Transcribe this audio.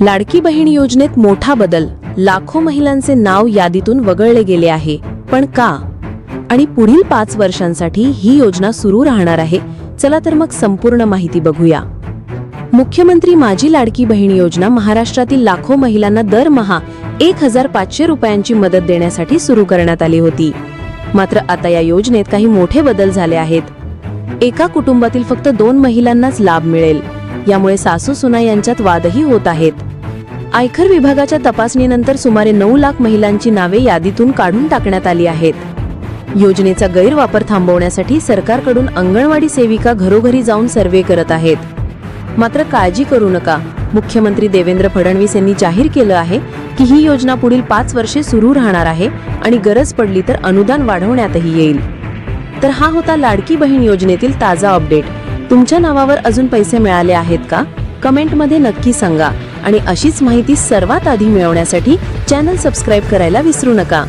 लाडकी बहीण योजनेत मोठा बदल. लाखो महिलांचे नाव यादीतून वगळले गेले आहे. पण का? आणि पुढील पाच वर्षांसाठी ही योजना सुरू राहणार आहे. चला तर मग संपूर्ण माहिती बघूया. मुख्यमंत्री माझी लाडकी बहीण योजना महाराष्ट्रातील लाखो महिलांना दरमहा एक हजार पाचशे रुपयांची मदत देण्यासाठी सुरू करण्यात आली होती. मात्र आता या योजनेत काही मोठे बदल झाले आहेत. एका कुटुंबातील फक्त दोन महिलांनाच लाभ मिळेल. यामुळे सासू सुना यांच्यात वादही होत आहेत. आयकर विभागाच्या तपासणीनंतर सुमारे नऊ लाख महिलांची नावे यादीतून काढून टाकण्यात आली आहेत. योजनेचा गैरवापर थांबवण्यासाठी सरकारकडून अंगणवाडी सेविका घरोघरी जाऊन सर्व्हे करत आहेत. मात्र काळजी करू नका. मुख्यमंत्री देवेंद्र फडणवीस यांनी जाहीर केलं आहे की ही योजना पुढील पाच वर्षे सुरू राहणार आहे आणि गरज पडली तर अनुदान वाढवण्यातही येईल. तर हा होता लाडकी बहीण योजनेतील ताजा अपडेट. तुमच्या नावावर अजून पैसे मिळाले आहेत का? कमेंटमध्ये नक्की सांगा. आणि अशीच माहिती सर्वात आधी मिळवण्यासाठी चॅनल सबस्क्राईब करायला विसरू नका.